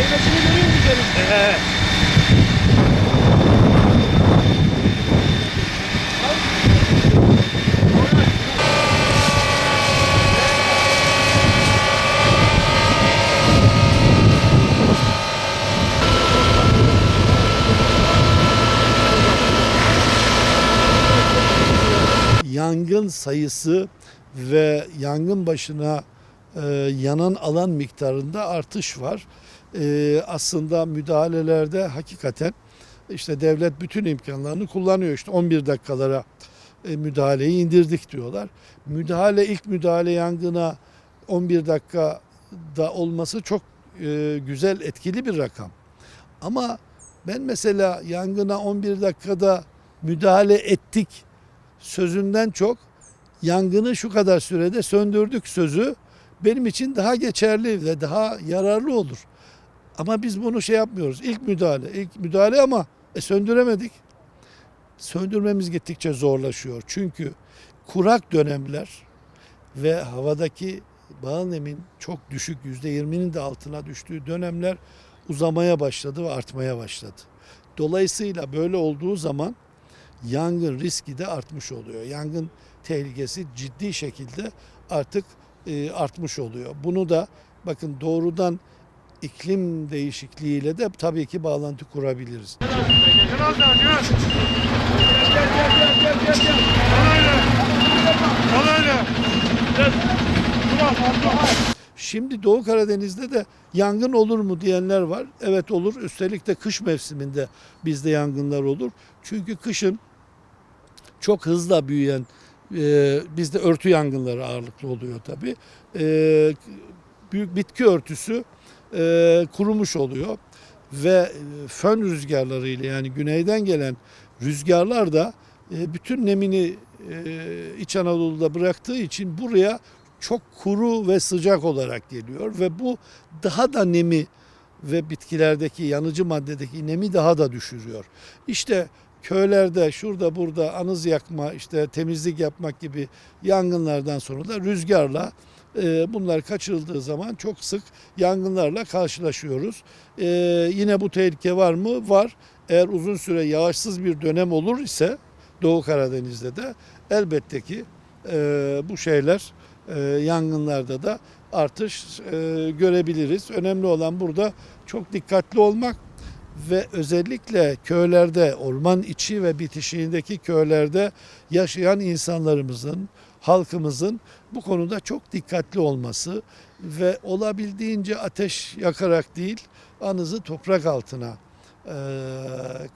Meyvesini görüyor musun üzerinde? Evet. yangın sayısı ve yangın başına e, yanan alan miktarında artış var. E, aslında müdahalelerde hakikaten işte devlet bütün imkanlarını kullanıyor. İşte 11 dakikalara e, müdahaleyi indirdik diyorlar. Müdahale ilk müdahale yangına 11 dakikada olması çok e, güzel etkili bir rakam. Ama ben mesela yangına 11 dakikada müdahale ettik sözünden çok yangını şu kadar sürede söndürdük sözü benim için daha geçerli ve daha yararlı olur. Ama biz bunu şey yapmıyoruz. İlk müdahale, ilk müdahale ama e, söndüremedik. Söndürmemiz gittikçe zorlaşıyor. Çünkü kurak dönemler ve havadaki bağ nemin çok düşük %20'nin de altına düştüğü dönemler uzamaya başladı ve artmaya başladı. Dolayısıyla böyle olduğu zaman yangın riski de artmış oluyor. Yangın tehlikesi ciddi şekilde artık e, artmış oluyor. Bunu da bakın doğrudan iklim değişikliğiyle de tabii ki bağlantı kurabiliriz. Şimdi Doğu Karadeniz'de de yangın olur mu diyenler var. Evet olur. Üstelik de kış mevsiminde bizde yangınlar olur. Çünkü kışın çok hızla büyüyen e, bizde örtü yangınları ağırlıklı oluyor tabii. E, büyük bitki örtüsü e, kurumuş oluyor ve e, fön rüzgarlarıyla yani güneyden gelen rüzgarlar da e, bütün nemini e, İç Anadolu'da bıraktığı için buraya çok kuru ve sıcak olarak geliyor ve bu daha da nemi ve bitkilerdeki yanıcı maddedeki nemi daha da düşürüyor. İşte köylerde şurada burada anız yakma işte temizlik yapmak gibi yangınlardan sonra da rüzgarla e, bunlar kaçırıldığı zaman çok sık yangınlarla karşılaşıyoruz. E, yine bu tehlike var mı? Var. Eğer uzun süre yağışsız bir dönem olur ise Doğu Karadeniz'de de elbette ki e, bu şeyler e, yangınlarda da artış e, görebiliriz. Önemli olan burada çok dikkatli olmak ve özellikle köylerde, orman içi ve bitişiğindeki köylerde yaşayan insanlarımızın, halkımızın bu konuda çok dikkatli olması ve olabildiğince ateş yakarak değil, anızı toprak altına e,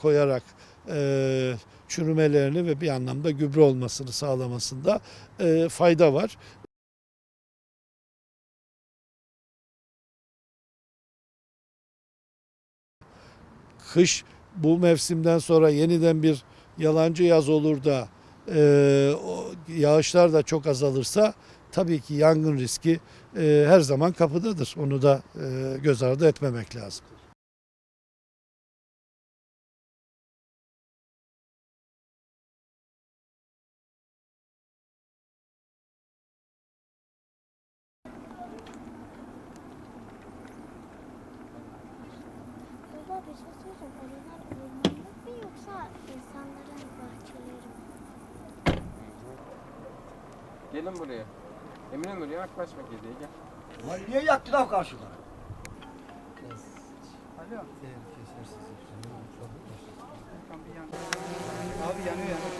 koyarak e, çürümelerini ve bir anlamda gübre olmasını sağlamasında e, fayda var. Kış bu mevsimden sonra yeniden bir yalancı yaz olur da e, yağışlar da çok azalırsa tabii ki yangın riski e, her zaman kapıdadır. Onu da e, göz ardı etmemek lazım. Şey söyleyeceğim. Oralar ormanlık mı yoksa insanların bahçeleri mi? Gelin buraya. Emine Nur yaklaşma kediye gel. Lan niye yaktın lan karşıda? Abi yanıyor yanıyor.